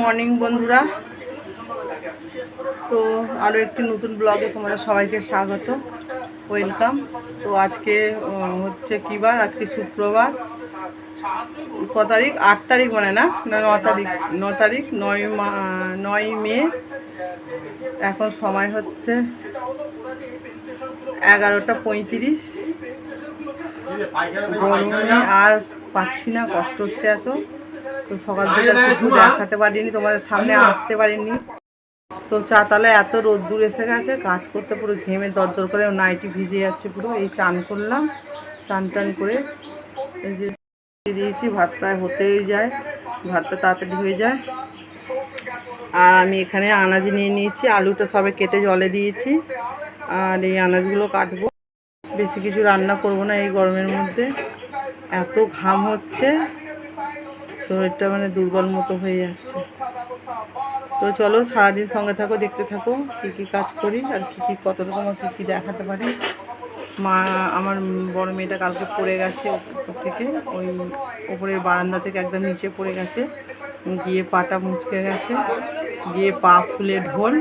Morning বন্ধুরা। তো আরও একটি নতুন ব্লগে তোমাদের সবাইকে স্বাগত। ওয়েলকাম তো আজকে হচ্ছে কী বার? আজকে শুক্রবার। ক তারিখ? আট তারিখ মানে না না তারিখ। ন তারিখ, নয় মা, নয় মে। এখন সময় হচ্ছে এগারোটা পঁয়ত্রিশ। গরমে আর পাচ্ছি না, কষ্ট হচ্ছে এত। তো সকাল থেকে কিছু দেখাতে পারিনি, তোমাদের সামনে আসতে পারিনি। তো চাতালে এত রোদ্দুর এসে গেছে, কাজ করতে পুরো ঘেমে দরদর করে নাইটি ভিজে যাচ্ছে পুরো। এই চান করলাম, চান টান করে এই যে দিয়েছি, ভাত প্রায় হতেই যায়, ভাতটা তাড়াতাড়ি হয়ে যায়। আর আমি এখানে আনাজ নিয়ে নিয়েছি, আলুটা সবে কেটে জলে দিয়েছি, আর এই আনাজগুলো কাটবো। বেশি কিছু রান্না করব না এই গরমের মধ্যে। এত ঘাম হচ্ছে শরীরটা মানে দুর্বল মতো হয়ে যাচ্ছে। তো চলো সারাদিন সঙ্গে থাকো, দেখতে থাকো, কী কী কাজ করি আর কী কী কত রকম কী কী দেখাতে পারি। মা, আমার বড় মেয়েটা কালকে পড়ে গেছে ওপর থেকে, ওই ওপরের বারান্দা থেকে একদম নিচে পড়ে গেছে। গিয়ে পাটা মুচকে গেছে, গিয়ে পা ফুলে ঢোল,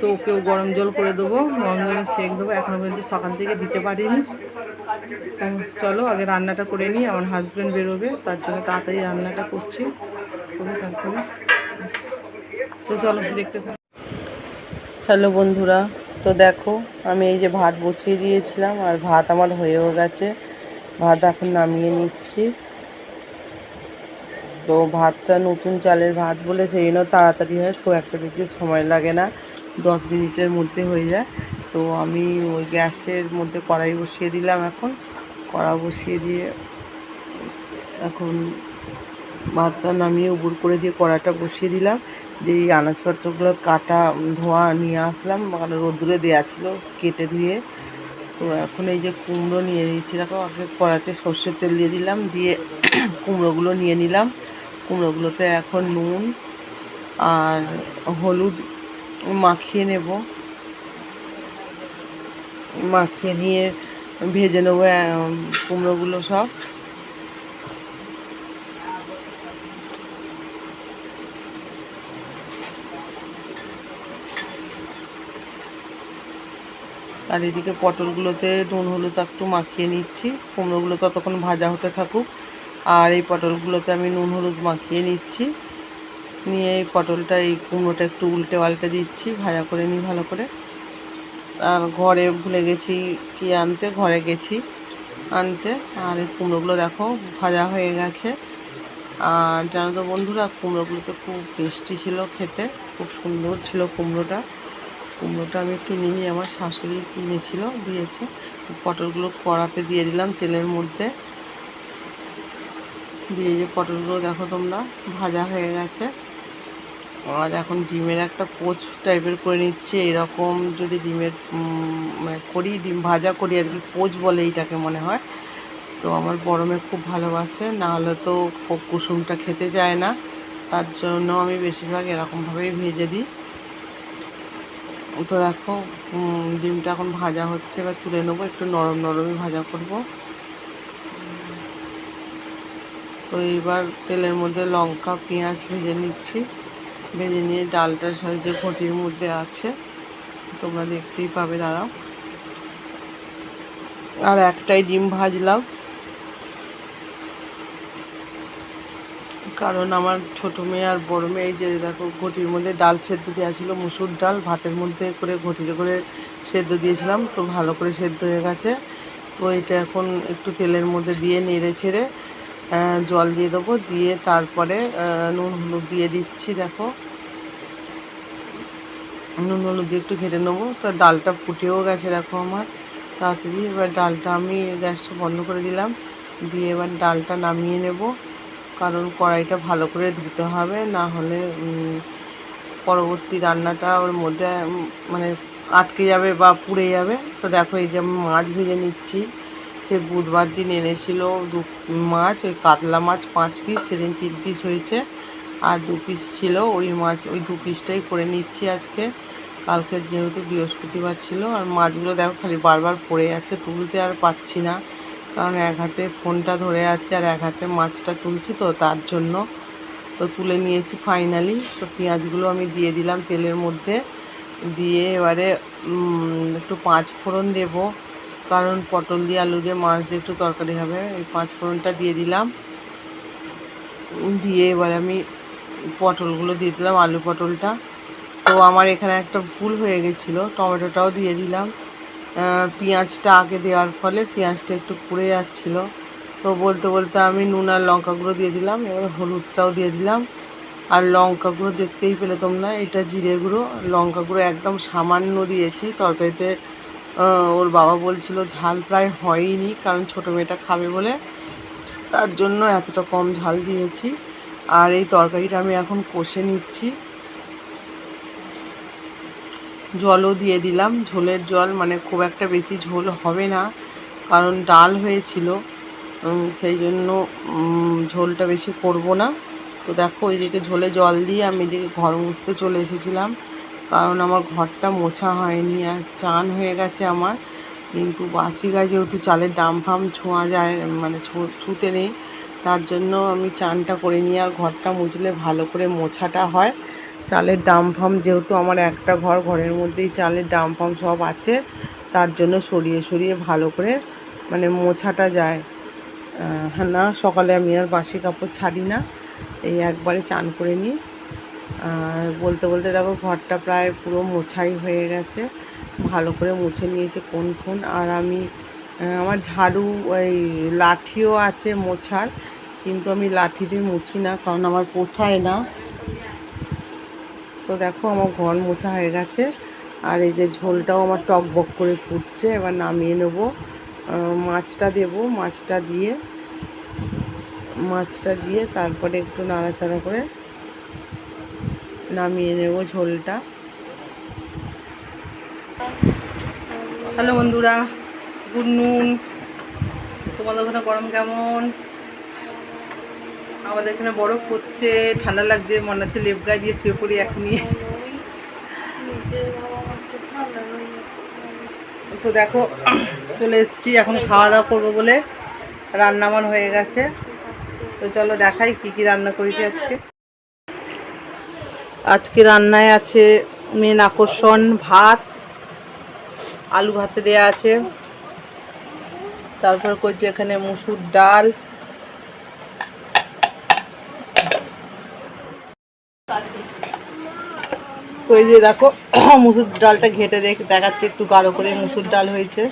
তো ওকেও গরম জল করে দেবো, গরম জলে সেঁক দেবো। এখনও পর্যন্ত সকাল থেকে দিতে পারিনি। চলো, আগে রান্নাটা করে নিই, আমার হাজব্যান্ড বেরোবে, তার জন্য তাড়াতাড়ি রান্নাটা করছি। করে তারপরে তো চলো, দেখতে হ্যালো বন্ধুরা, তো দেখো, আমি এই যে ভাত বসিয়ে দিয়েছিলাম, আর ভাত আমার হয়েও গেছে। ভাত এখন নামিয়ে নিচ্ছি। তো ভাতটা নতুন চালের ভাত বলে, সেই জন্য তাড়াতাড়ি হয়, খুব একটা বেশি সময় লাগে না, দশ মিনিটের মধ্যে হয়ে যায়। তো আমি ওই গ্যাসের মধ্যে কড়াই বসিয়ে দিলাম এখন। কড়া বসিয়ে দিয়ে এখন ভাতটা নামিয়ে উবুর করে দিয়ে কড়াটা বসিয়ে দিলাম। দিয়ে এই আনাজপত্রগুলো কাটা, ধোয়া নিয়ে আসলাম। মানে রোদ্দুরে দেওয়া ছিল কেটে ধুয়ে তো এখন এই যে কুমড়ো নিয়ে নিয়েছি, দেখো আগে কড়াতে সর্ষের তেল দিয়ে দিলাম, দিয়ে কুমড়োগুলো নিয়ে নিলাম। কুমড়োগুলোতে এখন নুন আর হলুদ মাখিয়ে নেব। মাখিয়ে নিয়ে ভেজে নেব কুমড়োগুলো সব। আর এদিকে পটলগুলোতে নুন, হলুদ একটু মাখিয়ে নিচ্ছি। কুমড়োগুলো ততক্ষণ ভাজা হতে থাকুক। আর এই পটলগুলোতে আমি নুন, হলুদ মাখিয়ে নিচ্ছি। নিয়ে এই পটলটা, এই কুমড়োটা একটু উল্টে পাল্টে দিচ্ছি, ভাজা করে নিই ভালো করে। আর ঘরে ভুলে গেছি কি আনতে, ঘরে গেছি আনতে। আর এই কুমড়োগুলো দেখো ভাজা হয়ে গেছে। আর জানো তো বন্ধুরা কুমড়োগুলো তো খুব টেস্টি ছিল খেতে, খুব সুন্দর ছিল কুমড়োটা। কুমড়োটা আমি কিনিনি আমার শাশুড়ি কিনেছিল দিয়েছে। পটলগুলো কড়াতে দিয়ে দিলাম তেলের মধ্যে। দিয়ে যে পটলগুলো দেখো তোমরা, ভাজা হয়ে গেছে। আর এখন ডিমের একটা পোচ টাইপের করে নিচ্ছে। এরকম যদি ডিমের মানে করি, ডিম ভাজা করি, আর কি পোচ বলে এইটাকে মনে হয়। তো আমার মেয়ে খুব ভালোবাসে, না হলে তো খুব কুসুমটা খেতে চায় না। তার জন্য আমি বেশিরভাগ এরকমভাবেই ভেজে দিই। তো দেখো ডিমটা এখন ভাজা হচ্ছে, এবার তুলে নেব, একটু নরম নরমই ভাজা করব। তো এইবার তেলের মধ্যে লঙ্কা, পেঁয়াজ ভেজে নিচ্ছি। ভেজে নিয়ে ডালটার সাথে যে ঘটির মধ্যে আছে। তোমরা দেখতেই পাবে, দাঁড়াও। আর একটাই ডিম ভাজলাম। কারণ আমার ছোট মেয়ে আর বড় মেয়ে যে দেখো, ঘটির মধ্যে ডাল সেদ্ধ দেওয়া ছিল, মুসুর ডাল, ভাতের মধ্যে করে ঘটিতে করে সেদ্ধ দিয়েছিলাম, তো ভালো করে সেদ্ধ হয়ে গেছে। তো এটা এখন একটু তেলের মধ্যে দিয়ে নেড়ে ছেড়ে জল দিয়ে দেবো, দিয়ে তারপরে নুন হলুদ দিয়ে দিচ্ছি, দেখো। নুন হলুদ দিয়ে একটু ঘেটে নেব। তো ডালটা ফুটেও গেছে, দেখো আমার। তাড়াতাড়ি এবার ডালটা আমি গ্যাসটা বন্ধ করে দিলাম। দিয়ে এবার ডালটা নামিয়ে নেব। কারণ কড়াইটা ভালো করে ধুতে হবে, না হলে পরবর্তী রান্নাটা ওর মধ্যে মানে আটকে যাবে বা পুড়ে যাবে। তো দেখো এই যে আমি মাছ ভেজে নিচ্ছি। সে বুধবার দিন এনেছিল দু মাছ, ওই কাতলা মাছ পাঁচ পিস সেদিন তিন পিস হয়েছে। আর দু পিস ছিল ওই মাছ, ওই দু পিসটাই করে নিচ্ছি আজকে। কালকে যেহেতু বৃহস্পতিবার ছিল, আর মাছগুলো দেখো খালি বারবার পড়ে যাচ্ছে, তুলতে আর পাচ্ছি না। কারণ এক হাতে ফোনটা ধরে আছে আর এক হাতে মাছটা তুলছি তো তার জন্য। তো তুলে নিয়েছি ফাইনালি তো পেঁয়াজগুলো আমি দিয়ে দিলাম তেলের মধ্যে। দিয়ে এবারে একটু পাঁচ ফোড়ন দেব। কারণ পটল দিয়ে আলু দিয়ে মাছ দিয়ে একটু তরকারি হবে। এই পাঁচ ফোড়নটা দিয়ে দিলাম। দিয়ে এবারে আমি পটলগুলো দিয়ে দিলাম, আলু পটলটা। তো আমার এখানে একটা ভুল হয়ে গেছিল, টমেটোটাও দিয়ে দিলাম। পেঁয়াজটা আগে দেওয়ার ফলে পেঁয়াজটা একটু পুড়ে যাচ্ছিল। তো বলতে বলতে আমি নুন আর লঙ্কা গুঁড়ো দিয়ে দিলাম, এবার হলুদটাও দিয়ে দিলাম। আর লঙ্কা গুঁড়ো দেখতেই পেলে তোমরা, এটা জিরে গুঁড়ো। লঙ্কা গুঁড়ো একদম সামান্য দিয়েছি, তরকারিতে ওর বাবা বলছিল ঝাল প্রায় হয়নি, কারণ ছোটো মেয়েটা খাবে বলে। তার জন্য এতটা কম ঝাল দিয়েছি। আর এই তরকারিটা আমি এখন কষে নিচ্ছি। জলও দিয়ে দিলাম। ঝোলের জল মানে খুব একটা বেশি ঝোল হবে না, কারণ ডাল হয়েছিল। সেই জন্য ঝোলটা বেশি করব না। তো দেখো, ওইদিকে ঝোলে জল দিয়ে আমি এদিকে ঘর মুছতে চলে এসেছিলাম। কারণ আমার ঘরটা মোছা হয়নি আর চান হয়ে গেছে আমার। কিন্তু বাসি গায়ে যেহেতু চালের ডাম ফাম ছোঁয়া যায় মানে ছুতে নেই, তার জন্য আমি চানটা করে নিই। আর ঘরটা মুছলে ভালো করে মোছাটা হয়। চালের ডাম ফাম যেহেতু আমার একটা ঘর, ঘরের মধ্যেই চালের ডাম ফাম সব আছে, তার জন্য সরিয়ে সরিয়ে ভালো করে মানে মোছাটা যায়। হ্যাঁ না, সকালে আমি আর বাসি কাপড় ছাড়ি না। এই একবারে চান করে নিই। আর বলতে বলতে দেখো ঘরটা প্রায় পুরো মোছাই হয়ে গেছে। ভালো করে মুছে নিয়েছে কোন কোন আর আমি আমার ঝাড়ু, ওই লাঠিও আছে মোছার, কিন্তু আমি লাঠি দিয়ে মুছি না, কারণ আমার পোষায় না। তো দেখো আমার ঘর মোছা হয়ে গেছে। আর এই যে ঝোলটাও আমার টক বক করে ফুটছে, এবার নামিয়ে নেব। মাছটা দেব, মাছটা দিয়ে মাছটা দিয়ে তারপরে একটু নাড়াচাড়া করে নামিয়ে নেব ঝোলটা। হ্যালো বন্ধুরা, গুড নুন। তোমাদের ওখানে গরম কেমন? আমাদের এখানে বরফ পড়ছে, ঠান্ডা লাগছে, মনে হচ্ছে লেপ গায়ে দিয়ে শুয়ে পড়ি এখনই তো দেখো, চলে এসেছি, এখন খাওয়া দাওয়া করব বলে। রান্না আমার হয়ে গেছে। তো চলো দেখাই কি কি রান্না করেছি আজকে। আজকে রান্নায় আছে মেন আকর্ষণ ভাত, আলু ভাতে দেয়া আছে। তারপর করছি এখানে মুসুর ডাল। তো এই যে দেখো, মুসুর ডালটা ঘেটে দেখ, দেখাচ্ছে, একটু গাঢ় করে মুসুর ডাল হয়েছে।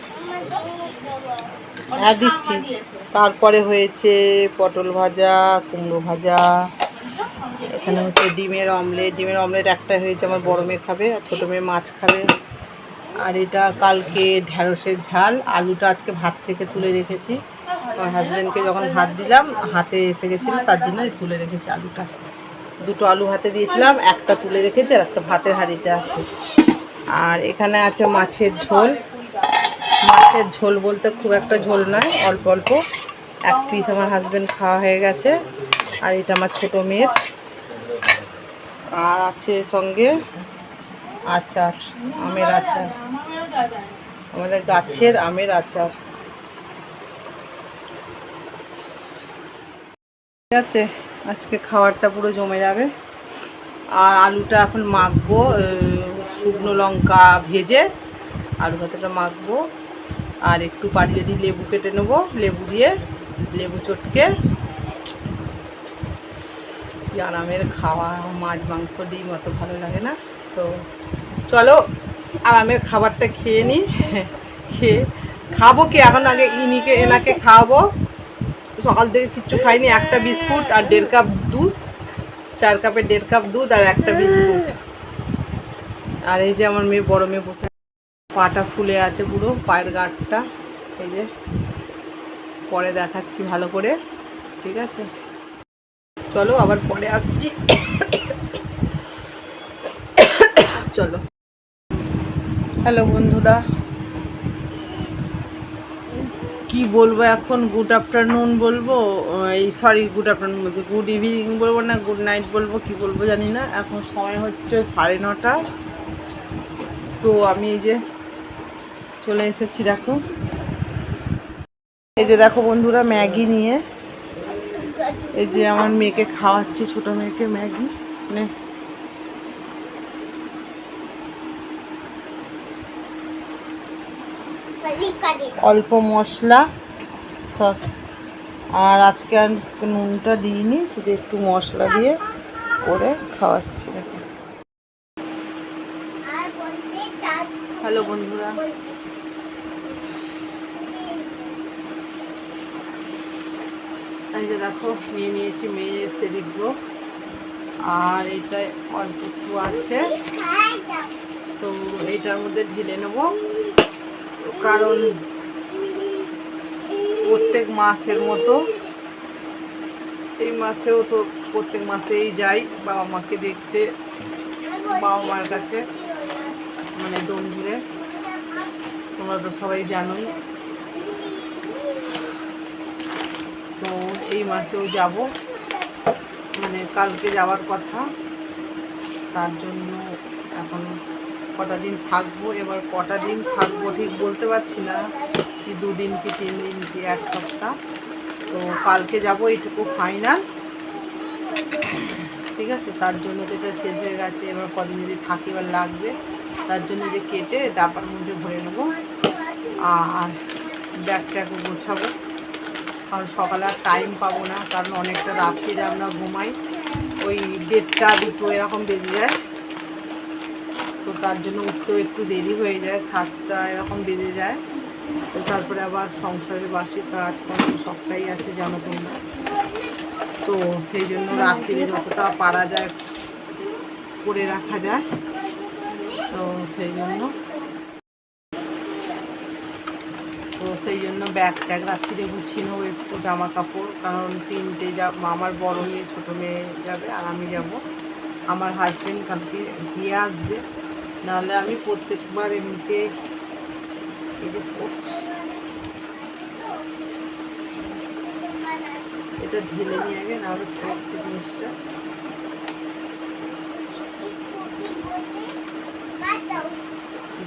হ্যাঁ দিচ্ছি। তারপরে হয়েছে পটল ভাজা, কুমড়ো ভাজা। এখানে হচ্ছে ডিমের অমলেট। ডিমের অমলেট একটা হয়েছে আমার বড় মেয়ে খাবে আর ছোটো মেয়ে মাছ খাবে। আর এটা কালকে ঢ্যাঁড়সের ঝাল। আলুটা আজকে ভাত থেকে তুলে রেখেছি। আমার হাজব্যান্ডকে যখন ভাত দিলাম, হাতে এসে গেছিল, তার জন্য তুলে রেখেছি আলুটা। দুটো আলু হাতে দিয়েছিলাম, একটা তুলে রেখেছি আর একটা ভাতের হাঁড়িতে আছে। আর এখানে আছে মাছের ঝোল। মাছের ঝোল বলতে খুব একটা ঝোল নয়, অল্প অল্প। এক পিস আমার হাজব্যান্ড খাওয়া হয়ে গেছে। আর এটা আমার ছোটো মেয়ের। আর আছে সঙ্গে আচার, আমের আচার। আমাদের গাছের আমের আচার। ঠিক আছে, আজকে খাবারটা পুরো জমে যাবে। আর আলুটা এখন মাখবো শুকনো লঙ্কা ভেজে আলু ভাতাটা মাখবো। আর একটু পারি যদি লেবু কেটে নেব, লেবু দিয়ে লেবু চটকে আরামের খাওয়া, মাছ, মাংস, ডিম অত ভালো লাগে না। তো চলো, আরামের খাবারটা খেয়ে নিই খেয়ে খাব কি? এখন আগে ইনিকে, এনাকে খাওয়াবো। সকাল থেকে কিচ্ছু খাইনি, একটা বিস্কুট আর দেড় কাপ দুধ, চার কাপের দেড় কাপ দুধ আর একটা বিস্কুট। আর এই যে আমার মেয়ে, বড় মেয়ে বসে পাটা ফুলে আছে পুরো, পায়ের গাঁটটা। এই যে, পরে দেখাচ্ছি ভালো করে, ঠিক আছে? চলো আবার পরে আসছি। চলো। হ্যালো বন্ধুরা। কি বলব এখন? গুড আফটারনুন বলব? এই সরি গুড আফটারনুন বলছি। গুড ইভিনিং বলব না গুড নাইট বলব, কি বলব জানি না। এখন সময় হচ্ছে সাড়ে নটা। তো আমি এই যে চলে এসেছি, দেখো। এই যে দেখো বন্ধুরা, ম্যাগি নিয়ে। এই যে আমার মেয়েকে খাওয়াচ্ছি ছোট মেয়েকে ম্যাগি। মানে অল্প মশলা সব আর আজকে আর নুনটা দিইনি শুধু একটু মশলা দিয়ে করে খাওয়াচ্ছি দেখো। হ্যালো বন্ধুরা। যে দেখো, নিয়ে নিয়েছি মেয়ের সেরিগ্রো আর এটা অল্প একটু আছে। তো এইটার মধ্যে ঢেলে নেব। কারণ প্রত্যেক মাসের মতো, এই মাসেও তো প্রত্যেক মাসেই যাই বাবা মাকে দেখতে, বাবা মার কাছে মানে দম ঝুড়ে তোমরা তো সবাই জানোই তো এই মাসেও যাব। মানে কালকে যাওয়ার কথা। তার জন্য এখন কটা দিন থাকব, এবার কটা দিন থাকব ঠিক বলতে পারছি না কি দুদিন কি তিন দিন কি এক সপ্তাহ। তো কালকে যাব এইটুকু ফাইনাল ঠিক আছে? তার জন্য তো এটা শেষ হয়ে গেছে। এবার কদিন যদি থাকি এবার লাগবে। তার জন্য যে কেটে ডাবার মধ্যে ভরে নেব। আর ব্যাগটাকে গোছাবো। কারণ সকালে আর টাইম পাবো না, কারণ অনেকটা রাত্রিরে আমরা ঘুমাই, ওই দেড়টা দুটো এরকম বেজে যায়। তো তার জন্য উঠতেও একটু দেরি হয়ে যায়, সাতটা এরকম বেজে যায়। তো তারপরে আবার সংসারের বাসি কাজ কর্ম সবটাই আছে জানো তোমরা তো সেই জন্য রাত্রিরে যতটা পারা যায়, করে রাখা যায়। তো সেই জন্য তো সেই জন্য ব্যাগ ট্যাগ রাত্রিরে গুছিয়ে নেব, একটু জামা কাপড় কারণ তিনটে যা, আমার বড় মেয়ে, ছোটো মেয়ে যাবে আর আমি যাব। আমার হাজব্যান্ড কালকে দিয়ে আসবে, নাহলে আমি প্রত্যেকবার এমনিতে যে পড়ছি এটা ঢেলে নিয়ে আগে, নাহলে পড়ছে জিনিসটা।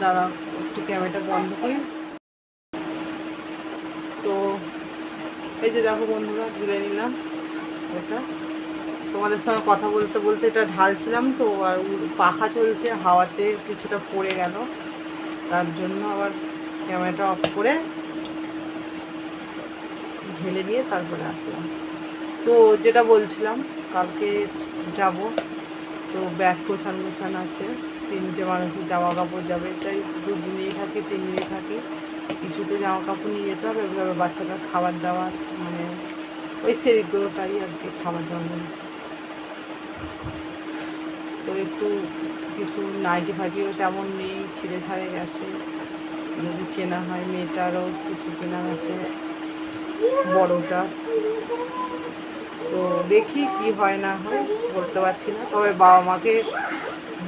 দাঁড়াও, একটু ক্যামেরাটা বন্ধ করি তো এই যে দেখো বন্ধুরা, ঘুরে নিলাম। এটা। তোমাদের সঙ্গে কথা বলতে বলতে এটা ঢালছিলাম তো, আর পাখা চলছে, হাওয়াতে কিছুটা পড়ে গেল। তার জন্য আবার ক্যামেরাটা অফ করে ঢেলে নিয়ে তারপরে আসলাম। তো যেটা বলছিলাম, কালকে যাব। তো ব্যাগ গোছান গোছান আছে। তিনটে মানুষের জামা কাপড় যাবে। তাই দুদিনেই থাকি তিন দিনে থাকি। কিছু তো জামা কাপড় নিয়ে যেতে হবে এবার বাচ্চাটার খাবার দাবার মানে ওই সেরিগুলোটাই আর কি খাবার দাবার। তো একটু কিছু নাইটি ফাইটিও তেমন নেই, ছিঁড়ে ছাড়ে গেছে। যদি কেনা হয়, মেয়েটারও কিছু কেনা আছে, বড়টা। তো দেখি কি হয় না হয়, বলতে পারছি না। তবে বাবা মাকে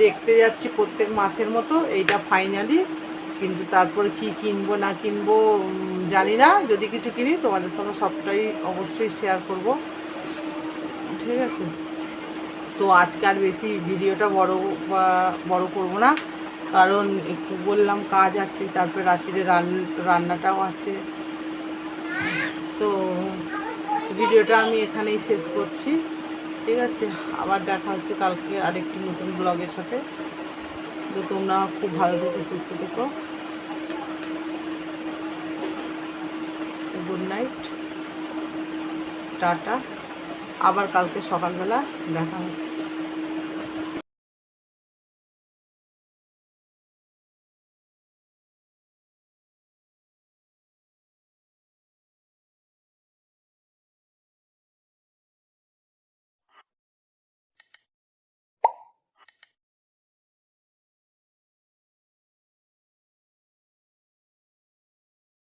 দেখতে যাচ্ছি প্রত্যেক মাসের মতো, এইটা ফাইনালি কিন্তু তারপরে কি কিনবো, না কিনবো জানি না। যদি কিছু কিনি, তোমাদের সঙ্গে সবটাই অবশ্যই শেয়ার করব। ঠিক আছে? তো আজকে আর বেশি ভিডিওটা বড় বড় করব না। কারণ একটু বললাম, কাজ আছে, তারপরে রাত্রিরে রান, রান্নাটাও আছে। তো ভিডিওটা আমি এখানেই শেষ করছি। ঠিক আছে? আবার দেখা হচ্ছে কালকে আরেকটি নতুন ব্লগের সাথে। তো তোমরা খুব ভালো থেকো, সুস্থ থেকো। Good night. টাটা। আবার কালকে সকালবেলা দেখা হচ্ছে।